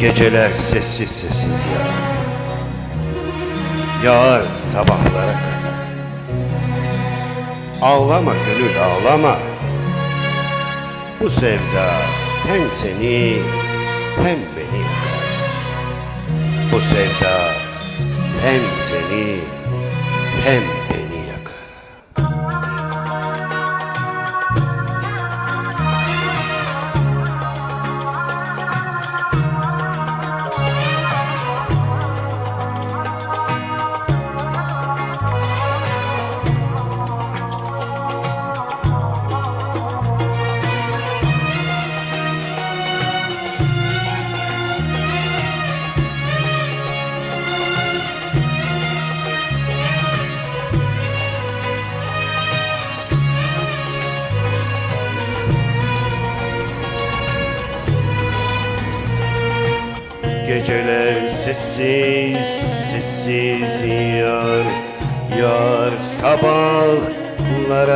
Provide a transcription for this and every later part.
Geceler sessiz sessiz yağar. Yağar sabahlara kadar. Ağlama gönül ağlama. Bu sevda hem seni hem beni yakar. Bu sevda hem seni hem sessiz, sessiz yar Yar sabahlara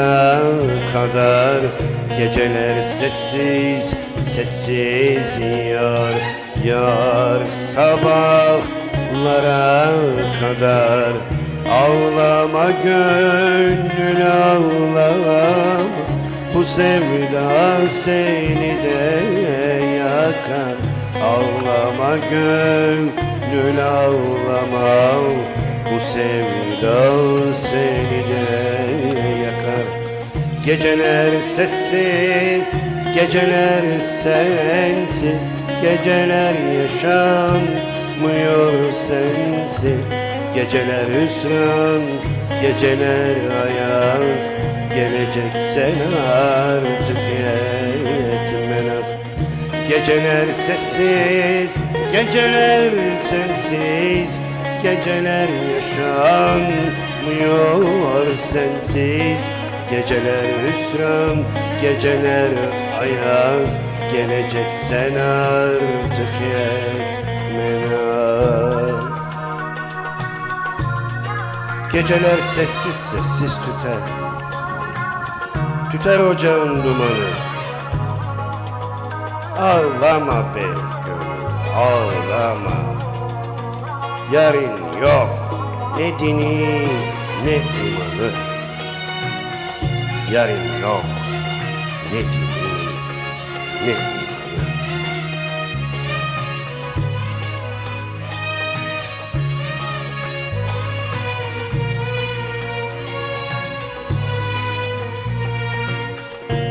kadar. Geceler sessiz, sessiz yar Yar sabahlara kadar. Ağlama gönül ağlama Bu sevda seni de yakar. Ağlama gönül ağlama Bu sevda seni de yakar. Geceler sessiz, geceler sensiz. Geceler yaşanmıyor sensiz. Geceler hüsran, geceler ayaz. Gelecek sen artık yetmez. Geceler sessiz, geceler sensiz Geceler yaşanmıyor sensiz. Geceler hüsran, geceler ayaz Gelecek sen artık yetmez. Geceler sessiz sessiz tüter. Tüter ocağın dumanı Ağlama be gönül, ağlama. Yarın yok, ne dini ne imanı Yarın yok, ne dini ne imanı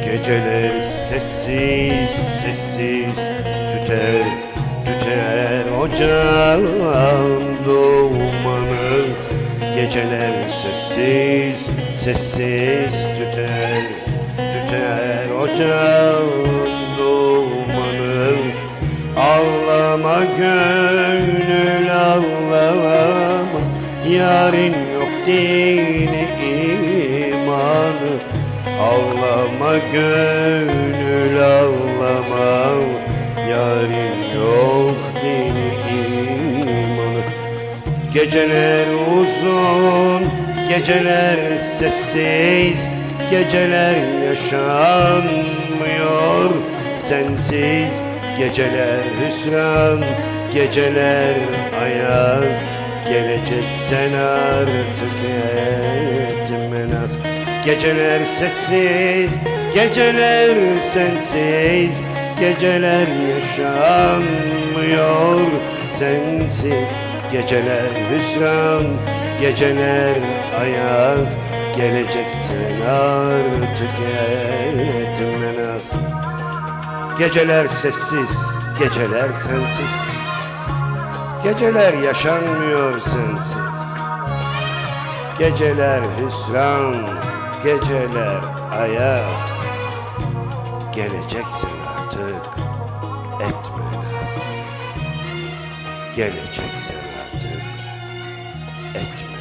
Geceler sessiz sessiz tüter tüter ocağın dumanı Geceler sessiz sessiz tüter tüter ocağın dumanı Ağlama gönül ağlama Yarın yok dini imanı Ağlama gönül ağlama Yarın yok dini imanı Geceler uzun, geceler sessiz Geceler yaşanmıyor. Sensiz Geceler hüsran, geceler ayaz. Gelecek sen artık etmez Geceler sessiz, geceler sensiz Geceler yaşanmıyor sensiz. Geceler hüsran, geceler ayaz Gelecek sen artık etmez Geceler sessiz, geceler sensiz Geceler yaşanmıyor sensiz. Geceler hüsran, geceler ayaz. Geleceksin artık etme naz. Geleceksin artık etme